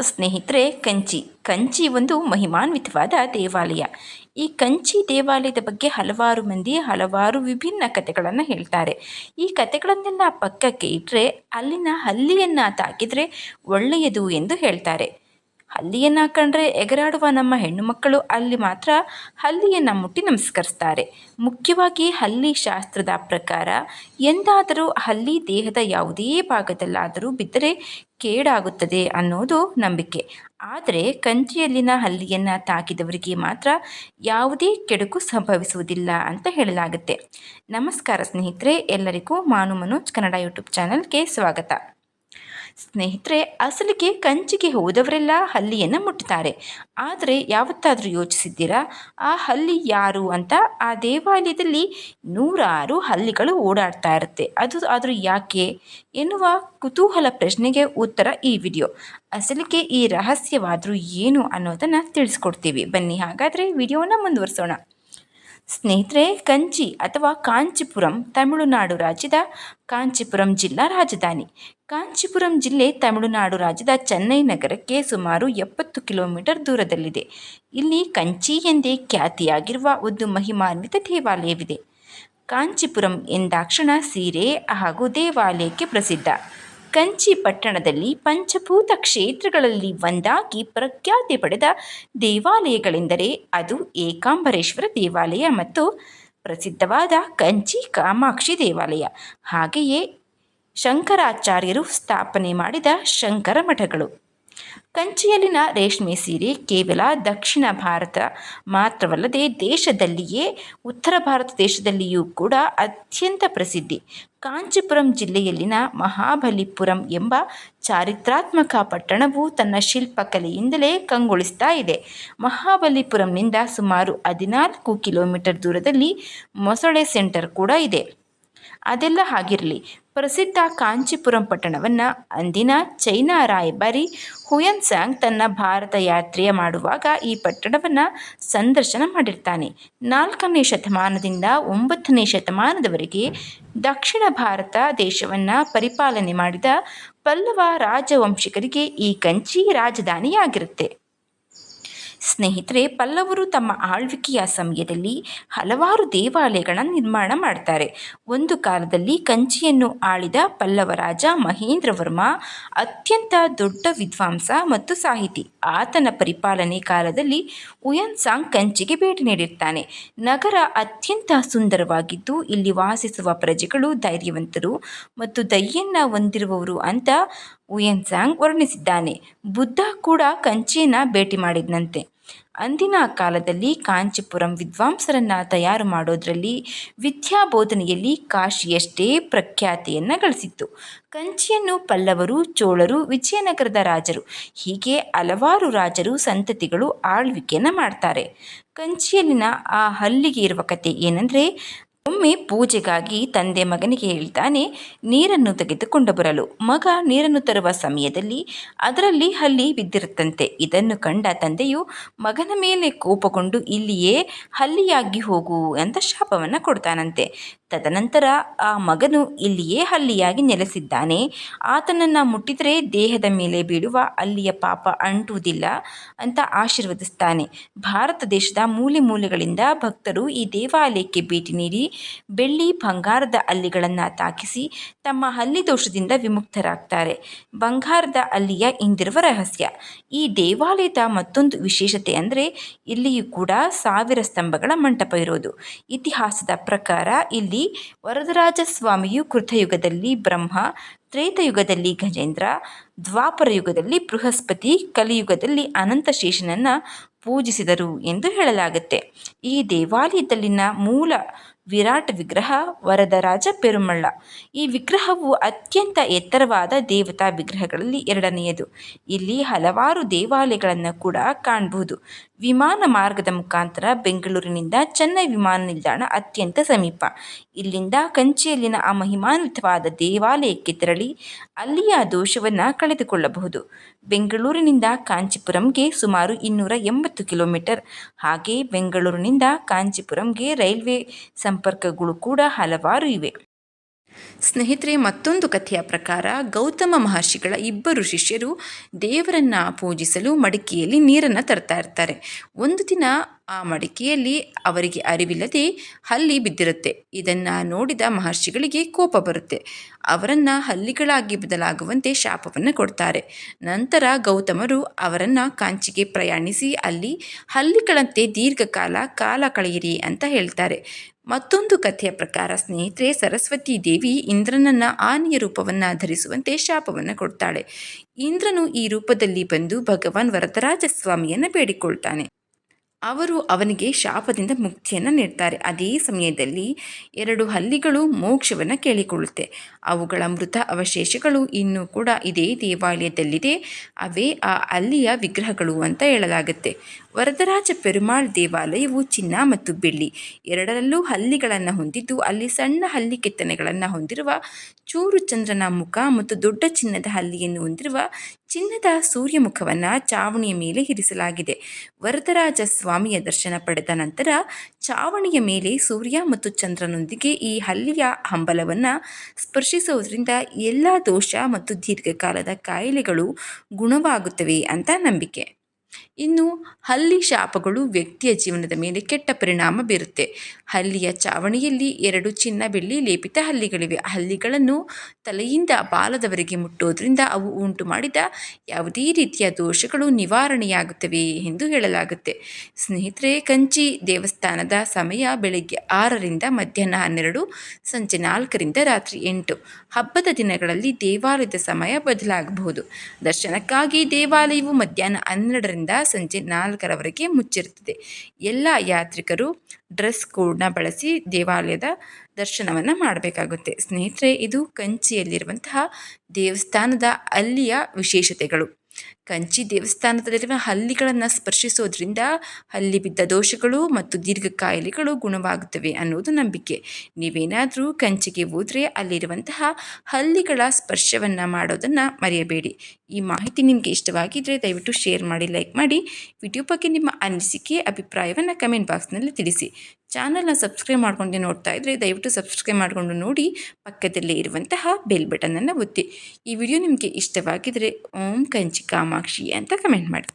ಸ್ನೇಹಿತರೆ, ಕಂಚಿ. ಕಂಚಿ ಒಂದು ಮಹಿಮಾನ್ವಿತವಾದ ದೇವಾಲಯ. ಈ ಕಂಚಿ ದೇವಾಲಯದ ಬಗ್ಗೆ ಹಲವಾರು ಮಂದಿ ಹಲವಾರು ವಿಭಿನ್ನ ಕಥೆಗಳನ್ನು ಹೇಳ್ತಾರೆ. ಈ ಕಥೆಗಳನ್ನೆಲ್ಲ ಪಕ್ಕಕ್ಕೆ ಇಟ್ಟರೆ ಅಲ್ಲಿನ ಹಲ್ಲಿಯನ್ನು ತಾಕಿದರೆ ಒಳ್ಳೆಯದು ಎಂದು ಹೇಳ್ತಾರೆ. ಹಲ್ಲಿಯನ್ನು ಕಂಡ್ರೆ ಎಗರಾಡುವ ನಮ್ಮ ಹೆಣ್ಣು ಮಕ್ಕಳು ಅಲ್ಲಿ ಮಾತ್ರ ಹಲ್ಲಿಯನ್ನು ಮುಟ್ಟಿ ನಮಸ್ಕರಿಸ್ತಾರೆ. ಮುಖ್ಯವಾಗಿ ಹಲ್ಲಿ ಶಾಸ್ತ್ರದ ಪ್ರಕಾರ ಎಂದಾದರೂ ಹಲ್ಲಿ ದೇಹದ ಯಾವುದೇ ಭಾಗದಲ್ಲಾದರೂ ಬಿದ್ದರೆ ಕೇಡಾಗುತ್ತದೆ ಅನ್ನೋದು ನಂಬಿಕೆ. ಆದರೆ ಕಂಚಿಯಲ್ಲಿನ ಹಲ್ಲಿಯನ್ನು ತಾಕಿದವರಿಗೆ ಮಾತ್ರ ಯಾವುದೇ ಕೆಡುಕು ಸಂಭವಿಸುವುದಿಲ್ಲ ಅಂತ ಹೇಳಲಾಗುತ್ತೆ. ನಮಸ್ಕಾರ ಸ್ನೇಹಿತರೆ, ಎಲ್ಲರಿಗೂ ಮಾನು ಮನೋಜ್ ಕನ್ನಡ ಯೂಟ್ಯೂಬ್ ಚಾನಲ್ಗೆ ಸ್ವಾಗತ. ಸ್ನೇಹಿತರೆ, ಅಸಲಿಗೆ ಕಂಚಿಗೆ ಹೋದವರೆಲ್ಲ ಹಲ್ಲಿಯನ್ನು ಮುಟ್ಟುತ್ತಾರೆ ಆದರೆ ಯಾವತ್ತಾದರೂ ಯೋಚಿಸಿದ್ದೀರಾ? ಆ ಹಲ್ಲಿ ಯಾರು ಅಂತ? ಆ ದೇವಾಲಯದಲ್ಲಿ ನೂರಾರು ಹಲ್ಲಿಗಳು ಓಡಾಡ್ತಾ ಇರುತ್ತೆ. ಅದು ಆದರೂ ಯಾಕೆ? ಎನ್ನುವ ಕುತೂಹಲ ಪ್ರಶ್ನೆಗೆ ಉತ್ತರ ಈ ವಿಡಿಯೋ. ಅಸಲಿಗೆ ಈ ರಹಸ್ಯವಾದರೂ ಏನು ಅನ್ನೋದನ್ನು ತಿಳಿಸ್ಕೊಡ್ತೀವಿ. ಬನ್ನಿ, ಹಾಗಾದರೆ ವಿಡಿಯೋನ ಮುಂದುವರಿಸೋಣ. ಸ್ನೇಹಿತರೆ, ಕಂಚಿ ಅಥವಾ ಕಾಂಚಿಪುರಂ ತಮಿಳುನಾಡು ರಾಜ್ಯದ ಕಾಂಚಿಪುರಂ ಜಿಲ್ಲಾ ರಾಜಧಾನಿ. ಕಾಂಚಿಪುರಂ ಜಿಲ್ಲೆ ತಮಿಳುನಾಡು ರಾಜ್ಯದ ಚೆನ್ನೈ ನಗರಕ್ಕೆ ಸುಮಾರು ಎಪ್ಪತ್ತು ಕಿಲೋಮೀಟರ್ ದೂರದಲ್ಲಿದೆ. ಇಲ್ಲಿ ಕಂಚಿ ಎಂದೇ ಖ್ಯಾತಿಯಾಗಿರುವ ಒಂದು ಮಹಿಮಾನ್ವಿತ ದೇವಾಲಯವಿದೆ. ಕಾಂಚಿಪುರಂ ಎಂದಾಕ್ಷಣ ಸೀರೆ ಹಾಗೂ ದೇವಾಲಯಕ್ಕೆ ಪ್ರಸಿದ್ಧ. ಕಂಚಿ ಪಟ್ಟಣದಲ್ಲಿ ಪಂಚಭೂತ ಕ್ಷೇತ್ರಗಳಲ್ಲಿ ಒಂದಾಗಿ ಪ್ರಖ್ಯಾತಿ ಪಡೆದ ದೇವಾಲಯಗಳೆಂದರೆ ಅದು ಏಕಾಂಬರೇಶ್ವರ ದೇವಾಲಯ ಮತ್ತು ಪ್ರಸಿದ್ಧವಾದ ಕಂಚಿ ಕಾಮಾಕ್ಷಿ ದೇವಾಲಯ. ಹಾಗೆಯೇ ಶಂಕರಾಚಾರ್ಯರು ಸ್ಥಾಪನೆ ಮಾಡಿದ ಶಂಕರ ಮಠಗಳು. ಕಂಚಿಯಲ್ಲಿನ ರೇಷ್ಮೆ ಸೀರೆ ಕೇವಲ ದಕ್ಷಿಣ ಭಾರತ ಮಾತ್ರವಲ್ಲದೆ ದೇಶದಲ್ಲಿಯೇ ಉತ್ತರ ಭಾರತ ದೇಶದಲ್ಲಿಯೂ ಕೂಡ ಅತ್ಯಂತ ಪ್ರಸಿದ್ಧಿ. ಕಾಂಚೀಪುರಂ ಜಿಲ್ಲೆಯಲ್ಲಿನ ಮಹಾಬಲಿಪುರಂ ಎಂಬ ಚಾರಿತ್ರಾತ್ಮಕ ಪಟ್ಟಣವು ತನ್ನ ಶಿಲ್ಪಕಲೆಯಿಂದಲೇ ಕಂಗೊಳಿಸ್ತಾ ಇದೆ. ಮಹಾಬಲಿಪುರಂನಿಂದ ಸುಮಾರು ಹದಿನಾಲ್ಕು ಕಿಲೋಮೀಟರ್ ದೂರದಲ್ಲಿ ಮೊಸಳೆ ಸೆಂಟರ್ ಕೂಡ ಇದೆ. ಅದೆಲ್ಲ ಹಾಗಿರಲಿ ಪ್ರಸಿದ್ಧ ಕಾಂಚೀಪುರಂ ಪಟ್ಟಣವನ್ನು ಅಂದಿನ ಚೈನಾ ರಾಯಭಾರಿ ಹುಯನ್ಸಾಂಗ್ ತನ್ನ ಭಾರತ ಯಾತ್ರೆಯ ಮಾಡುವಾಗ ಈ ಪಟ್ಟಣವನ್ನು ಸಂದರ್ಶನ ಮಾಡಿರ್ತಾನೆ. ನಾಲ್ಕನೇ ಶತಮಾನದಿಂದ ಒಂಬತ್ತನೇ ಶತಮಾನದವರೆಗೆ ದಕ್ಷಿಣ ಭಾರತ ದೇಶವನ್ನು ಪರಿಪಾಲನೆ ಮಾಡಿದ ಪಲ್ಲವ ರಾಜವಂಶಿಕರಿಗೆ ಈ ಕಂಚಿ ರಾಜಧಾನಿಯಾಗಿರುತ್ತೆ. ಸ್ನೇಹಿತರೆ, ಪಲ್ಲವರು ತಮ್ಮ ಆಳ್ವಿಕೆಯ ಸಮಯದಲ್ಲಿ ಹಲವಾರು ದೇವಾಲಯಗಳನ್ನು ನಿರ್ಮಾಣ ಮಾಡ್ತಾರೆ. ಒಂದು ಕಾಲದಲ್ಲಿ ಕಂಚಿಯನ್ನು ಆಳಿದ ಪಲ್ಲವ ರಾಜ ಮಹೇಂದ್ರವರ್ಮ ಅತ್ಯಂತ ದೊಡ್ಡ ವಿದ್ವಾಂಸ ಮತ್ತು ಸಾಹಿತಿ. ಆತನ ಪರಿಪಾಲನೆ ಕಾಲದಲ್ಲಿ ಉಯನ್ಸಾಂಗ್ ಕಂಚಿಗೆ ಭೇಟಿ ನೀಡಿರ್ತಾನೆ. ನಗರ ಅತ್ಯಂತ ಸುಂದರವಾಗಿದ್ದು, ಇಲ್ಲಿ ವಾಸಿಸುವ ಪ್ರಜೆಗಳು ಧೈರ್ಯವಂತರು ಮತ್ತು ದಯ್ಯನ್ನ ಹೊಂದಿರುವವರು ಅಂತ ಉಯನ್ಸಾಂಗ್ ವರ್ಣಿಸಿದ್ದಾನೆ. ಬುದ್ಧ ಕೂಡ ಕಂಚಿಯನ್ನು ಭೇಟಿ ಮಾಡಿದ್ನಂತೆ. ಅಂದಿನ ಕಾಲದಲ್ಲಿ ಕಾಂಚೀಪುರಂ ವಿದ್ವಾಂಸರನ್ನು ತಯಾರು ಮಾಡೋದರಲ್ಲಿ ವಿದ್ಯಾಬೋಧನೆಯಲ್ಲಿ ಕಾಶಿಯಷ್ಟೇ ಪ್ರಖ್ಯಾತಿಯನ್ನು ಗಳಿಸಿತ್ತು. ಕಂಚಿಯನ್ನು ಪಲ್ಲವರು, ಚೋಳರು, ವಿಜಯನಗರದ ರಾಜರು, ಹೀಗೆ ಹಲವಾರು ರಾಜರು, ಸಂತತಿಗಳು ಆಳ್ವಿಕೆಯನ್ನು ಮಾಡ್ತಾರೆ. ಕಂಚಿಯಲ್ಲಿನ ಆ ಹಲ್ಲಿಗೆ ಇರುವ ಕತೆ ಏನಂದರೆ ಒಮ್ಮೆ ಪೂಜೆಗಾಗಿ ತಂದೆ ಮಗನಿಗೆ ಹೇಳ್ತಾನೆ, ನೀರನ್ನು ತೆಗೆದುಕೊಂಡು ಬರಲು. ಮಗ ನೀರನ್ನು ತರುವ ಸಮಯದಲ್ಲಿ ಅದರಲ್ಲಿ ಹಲ್ಲಿ ಬಿದ್ದಿರುತ್ತಂತೆ. ಇದನ್ನು ಕಂಡ ತಂದೆಯು ಮಗನ ಮೇಲೆ ಕೋಪಗೊಂಡು, ಇಲ್ಲಿಯೇ ಹಲ್ಲಿಯಾಗಿ ಹೋಗು ಅಂತ ಶಾಪವನ್ನು ಕೊಡ್ತಾನಂತೆ. ತದನಂತರ ಆ ಮಗನು ಇಲ್ಲಿಯೇ ಹಲ್ಲಿಯಾಗಿ ನೆಲೆಸಿದ್ದಾನೆ. ಆತನನ್ನು ಮುಟ್ಟಿದರೆ ದೇಹದ ಮೇಲೆ ಬೀಳುವ ಅಲ್ಲಿಯ ಪಾಪ ಅಂಟುವುದಿಲ್ಲ ಅಂತ ಆಶೀರ್ವದಿಸ್ತಾನೆ. ಭಾರತ ದೇಶದ ಮೂಲೆ ಮೂಲೆಗಳಿಂದ ಭಕ್ತರು ಈ ದೇವಾಲಯಕ್ಕೆ ಭೇಟಿ ನೀಡಿ ಬೆಳ್ಳಿ ಬಂಗಾರದ ಅಲ್ಲಿಗಳನ್ನು ತಾಕಿಸಿ ತಮ್ಮ ಹಲ್ಲಿ ದೋಷದಿಂದ ವಿಮುಕ್ತರಾಗ್ತಾರೆ. ಬಂಗಾರದ ಅಲ್ಲಿಯ ಇಂದಿರುವ ರಹಸ್ಯ. ಈ ದೇವಾಲಯದ ಮತ್ತೊಂದು ವಿಶೇಷತೆ ಅಂದರೆ ಇಲ್ಲಿಯೂ ಕೂಡ ಸಾವಿರ ಸ್ತಂಭಗಳ ಮಂಟಪ ಇರೋದು. ಇತಿಹಾಸದ ಪ್ರಕಾರ ಇಲ್ಲಿ ವರದರಾಜ ಸ್ವಾಮಿಯು ಕೃತಯುಗದಲ್ಲಿ ಬ್ರಹ್ಮ, ತ್ರೇತಯುಗದಲ್ಲಿ ಗಜೇಂದ್ರ, ದ್ವಾಪರ ಯುಗದಲ್ಲಿ ಬೃಹಸ್ಪತಿ, ಕಲಿಯುಗದಲ್ಲಿ ಅನಂತಶೇಷನನ್ನು ಪೂಜಿಸಿದರು ಎಂದು ಹೇಳಲಾಗುತ್ತೆ. ಈ ದೇವಾಲಯದಲ್ಲಿನ ಮೂಲ ವಿರಾಟ್ ವಿಗ್ರಹ ವರದರಾಜ ಪೆರುಮಳ್ಳ. ಈ ವಿಗ್ರಹವು ಅತ್ಯಂತ ಎತ್ತರವಾದ ದೇವತಾ ವಿಗ್ರಹಗಳಲ್ಲಿ ಎರಡನೆಯದು. ಇಲ್ಲಿ ಹಲವಾರು ದೇವಾಲಯಗಳನ್ನು ಕೂಡ ಕಾಣಬಹುದು. ವಿಮಾನ ಮಾರ್ಗದ ಮುಖಾಂತರ ಬೆಂಗಳೂರಿನಿಂದ ಚೆನ್ನೈ ವಿಮಾನ ನಿಲ್ದಾಣ ಅತ್ಯಂತ ಸಮೀಪ. ಇಲ್ಲಿಂದ ಕಂಚಿಯಲ್ಲಿನ ಆ ಮಹಿಮಾನ್ವಿತವಾದ ದೇವಾಲಯಕ್ಕೆ ತೆರಳಿ ಅಲ್ಲಿಯ ದೋಷವನ್ನು ಕಳೆದುಕೊಳ್ಳಬಹುದು. ಬೆಂಗಳೂರಿನಿಂದ ಕಾಂಚೀಪುರಂಗೆ ಸುಮಾರು ಇನ್ನೂರ ಎಂಬತ್ತು ಕಿಲೋಮೀಟರ್. ಹಾಗೆ ಬೆಂಗಳೂರಿನಿಂದ ಕಾಂಚೀಪುರಂಗೆ ರೈಲ್ವೆ ಸಂಪರ್ಕಗಳು ಕೂಡ ಹಲವಾರು ಇವೆ. ಸ್ನೇಹಿತರೆ, ಮತ್ತೊಂದು ಕಥೆಯ ಪ್ರಕಾರ ಗೌತಮ ಮಹರ್ಷಿಗಳ ಇಬ್ಬರು ಶಿಷ್ಯರು ದೇವರನ್ನ ಪೂಜಿಸಲು ಮಡಿಕೆಯಲ್ಲಿ ನೀರನ್ನು ತರ್ತಾ ಇರ್ತಾರೆ. ಒಂದು ದಿನ ಆ ಮಡಿಕೆಯಲ್ಲಿ ಅವರಿಗೆ ಅರಿವಿಲ್ಲದೆ ಹಲ್ಲಿ ಬಿದ್ದಿರುತ್ತೆ. ಇದನ್ನು ನೋಡಿದ ಮಹರ್ಷಿಗಳಿಗೆ ಕೋಪ ಬರುತ್ತೆ. ಅವರನ್ನು ಹಲ್ಲಿಗಳಾಗಿ ಬದಲಾಗುವಂತೆ ಶಾಪವನ್ನು ಕೊಡ್ತಾರೆ. ನಂತರ ಗೌತಮರು ಅವರನ್ನು ಕಾಂಚಿಗೆ ಪ್ರಯಾಣಿಸಿ ಅಲ್ಲಿ ಹಲ್ಲಿಗಳಂತೆ ದೀರ್ಘಕಾಲ ಕಾಲ ಕಳೆಯಿರಿ ಅಂತ ಹೇಳ್ತಾರೆ. ಮತ್ತೊಂದು ಕಥೆಯ ಪ್ರಕಾರ ಸ್ನೇಹಿತರೆ, ಸರಸ್ವತಿ ದೇವಿ ಇಂದ್ರನನ್ನ ಆನೆಯ ರೂಪವನ್ನು ಧರಿಸುವಂತೆ ಶಾಪವನ್ನು ಕೊಡ್ತಾಳೆ. ಇಂದ್ರನು ಈ ರೂಪದಲ್ಲಿ ಬಂದು ಭಗವಾನ್ ವರದರಾಜ ಸ್ವಾಮಿಯನ್ನು ಬೇಡಿಕೊಳ್ತಾನೆ. ಅವರು ಅವನಿಗೆ ಶಾಪದಿಂದ ಮುಕ್ತಿಯನ್ನು ನೀಡ್ತಾರೆ. ಅದೇ ಸಮಯದಲ್ಲಿ ಎರಡು ಹಲ್ಲಿಗಳು ಮೋಕ್ಷವನ್ನು ಕೇಳಿಕೊಳ್ಳುತ್ತೆ. ಅವುಗಳ ಮೃತ ಅವಶೇಷಗಳು ಇನ್ನೂ ಕೂಡ ಇದೇ ದೇವಾಲಯದಲ್ಲಿದೆ. ಅವೇ ಆ ಅಲ್ಲಿಯ ವಿಗ್ರಹಗಳು ಅಂತ ಹೇಳಲಾಗುತ್ತೆ. ವರದರಾಜ ಪೆರುಮಾಳ್ ದೇವಾಲಯವು ಚಿನ್ನ ಮತ್ತು ಬೆಳ್ಳಿ. ಎರಡರಲ್ಲೂ ಹಲ್ಲಿಗಳನ್ನು ಹೊಂದಿದ್ದು ಅಲ್ಲಿ ಸಣ್ಣ ಹಲ್ಲಿ ಕೆತ್ತನೆಗಳನ್ನು ಹೊಂದಿರುವ ಚೂರು ಚಂದ್ರನ ಮುಖ ಮತ್ತು ದೊಡ್ಡ ಚಿನ್ನದ ಹಲ್ಲಿಯನ್ನು ಹೊಂದಿರುವ ಚಿನ್ನದ ಸೂರ್ಯಮುಖವನ್ನು ಚಾವಣಿಯ ಮೇಲೆ ಇರಿಸಲಾಗಿದೆ. ವರದರಾಜ ಸ್ವಾಮಿಯ ದರ್ಶನ ಪಡೆದ ನಂತರ ಚಾವಣಿಯ ಮೇಲೆ ಸೂರ್ಯ ಮತ್ತು ಚಂದ್ರನೊಂದಿಗೆ ಈ ಹಲ್ಲಿಯ ಹಂಬಲವನ್ನು ಸ್ಪರ್ಶಿಸುವುದರಿಂದ ಎಲ್ಲ ದೋಷ ಮತ್ತು ದೀರ್ಘಕಾಲದ ಕಾಯಿಲೆಗಳು ಗುಣವಾಗುತ್ತವೆ ಅಂತ ನಂಬಿಕೆ. ಇನ್ನು ಹಲ್ಲಿ ಶಾಪಗಳು ವ್ಯಕ್ತಿಯ ಜೀವನದ ಮೇಲೆ ಕೆಟ್ಟ ಪರಿಣಾಮ ಬೀರುತ್ತೆ. ಹಲ್ಲಿಯ ಚಾವಣಿಯಲ್ಲಿ ಎರಡು ಚಿನ್ನ ಬೆಳ್ಳಿ ಲೇಪಿತ ಹಲ್ಲಿಗಳಿವೆ. ಹಲ್ಲಿಗಳನ್ನು ತಲೆಯಿಂದ ಬಾಲದವರೆಗೆ ಮುಟ್ಟೋದ್ರಿಂದ ಅವು ಉಂಟು ಮಾಡಿದ ಯಾವುದೇ ರೀತಿಯ ದೋಷಗಳು ನಿವಾರಣೆಯಾಗುತ್ತವೆ ಎಂದು ಹೇಳಲಾಗುತ್ತೆ. ಸ್ನೇಹಿತರೆ, ಕಂಚಿ ದೇವಸ್ಥಾನದ ಸಮಯ ಬೆಳಗ್ಗೆ ಆರರಿಂದ ಮಧ್ಯಾಹ್ನ ಹನ್ನೆರಡು, ಸಂಜೆ ನಾಲ್ಕರಿಂದ ರಾತ್ರಿ ಎಂಟು. ಹಬ್ಬದ ದಿನಗಳಲ್ಲಿ ದೇವಾಲಯದ ಸಮಯ ಬದಲಾಗಬಹುದು. ದರ್ಶನಕ್ಕಾಗಿ ದೇವಾಲಯವು ಮಧ್ಯಾಹ್ನ ಹನ್ನೆರಡರಿಂದ ಸಂಜೆ ನಾಲ್ಕರವರೆಗೆ ಮುಚ್ಚಿರುತ್ತದೆ. ಎಲ್ಲ ಯಾತ್ರಿಕರು ಡ್ರೆಸ್ ಕೋಡ್ನ ಬಳಸಿ ದೇವಾಲಯದ ದರ್ಶನವನ್ನು ಮಾಡಬೇಕಾಗುತ್ತೆ. ಸ್ನೇಹಿತರೆ, ಇದು ಕಂಚಿಯಲ್ಲಿರುವಂತಹ ದೇವಸ್ಥಾನದ ಅಲ್ಲಿಯ ವಿಶೇಷತೆಗಳು. ಕಂಚಿ ದೇವಸ್ಥಾನದಲ್ಲಿರುವ ಹಲ್ಲಿಗಳನ್ನು ಸ್ಪರ್ಶಿಸೋದ್ರಿಂದ ಹಲ್ಲಿ ಬಿದ್ದ ದೋಷಗಳು ಮತ್ತು ದೀರ್ಘ ಕಾಯಿಲೆಗಳು ಗುಣವಾಗುತ್ತವೆ ಅನ್ನೋದು ನಂಬಿಕೆ. ನೀವೇನಾದರೂ ಕಂಚಿಗೆ ಹೋದರೆ ಅಲ್ಲಿರುವಂತಹ ಹಲ್ಲಿಗಳ ಸ್ಪರ್ಶವನ್ನು ಮಾಡೋದನ್ನು ಮರೆಯಬೇಡಿ. ಈ ಮಾಹಿತಿ ನಿಮಗೆ ಇಷ್ಟವಾಗಿದ್ದರೆ ದಯವಿಟ್ಟು ಶೇರ್ ಮಾಡಿ, ಲೈಕ್ ಮಾಡಿ. ವಿಡಿಯೋ ಬಗ್ಗೆ ನಿಮ್ಮ ಅನಿಸಿಕೆ, ಅಭಿಪ್ರಾಯವನ್ನು ಕಮೆಂಟ್ ಬಾಕ್ಸ್ನಲ್ಲಿ ತಿಳಿಸಿ. ಚಾನಲ್ನ ಸಬ್ಸ್ಕ್ರೈಬ್ ಮಾಡ್ಕೊಂಡು ನೋಡ್ತಾ ಇದ್ದರೆ ದಯವಿಟ್ಟು ಸಬ್ಸ್ಕ್ರೈಬ್ ಮಾಡಿಕೊಂಡು ನೋಡಿ ಪಕ್ಕದಲ್ಲೇ ಇರುವಂತಹ ಬೆಲ್ ಬಟನನ್ನು ಒತ್ತಿ. ಈ ವಿಡಿಯೋ ನಿಮಗೆ ಇಷ್ಟವಾಗಿದ್ದರೆ ಓಂ ಕಂಚಿ ಕಾಮಾಕ್ಷಿ ಅಂತ ಕಮೆಂಟ್ ಮಾಡಿ.